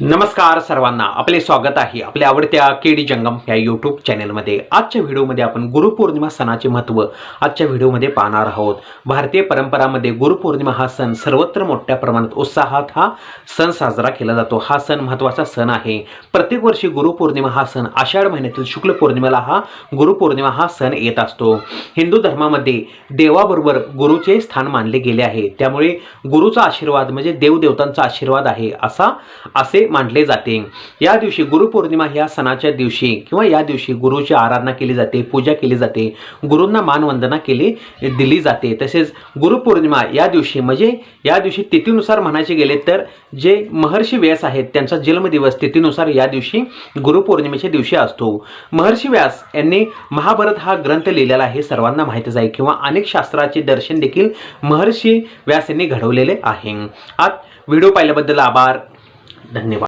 नमस्कार सर्वांना. आपले स्वागत आहे आपल्या आवडत्या केडी जंगम या यूट्यूब चॅनलमध्ये आजच्या व्हिडिओमध्ये आपण गुरुपौर्णिमा सणाचे महत्त्व आजच्या व्हिडिओमध्ये पाहणार आहोत. भारतीय परंपरामध्ये गुरुपौर्णिमा हा सण सर्वत्र मोठ्या प्रमाणात उत्साहात हा सण साजरा केला जातो. हा सण महत्त्वाचा सण आहे. प्रत्येक वर्षी गुरुपौर्णिमा हा सण आषाढ महिन्यातील शुक्ल पौर्णिमेला हा गुरुपौर्णिमा हा सण येत असतो. हिंदू धर्मामध्ये देवाबरोबर गुरुचे स्थान मानले गेले आहे. त्यामुळे गुरुचा आशीर्वाद म्हणजे देवदेवतांचा आशीर्वाद आहे असा असे मानले जाते. या दिवशी गुरुपौर्णिमा ह्या सणाच्या दिवशी किंवा या दिवशी गुरुची आराधना केली जाते पूजा केली जाते. गुरूंना मानवंदना केली दिली जाते. तसेच गुरुपौर्णिमा या दिवशी म्हणजे या दिवशी तिथीनुसार म्हणायचे गेले तर जे महर्षी व्यास आहेत त्यांचा जन्मदिवस तिथीनुसार या दिवशी गुरुपौर्णिमेच्या दिवशी असतो. महर्षी व्यास यांनी महाभारत हा ग्रंथ लिहिलेला आहे सर्वांना माहितीच आहे किंवा अनेक शास्त्राचे दर्शन देखील महर्षी व्यास यांनी घडवलेले आहे. आज व्हिडिओ पाहिल्याबद्दल आभार. धन्यवाद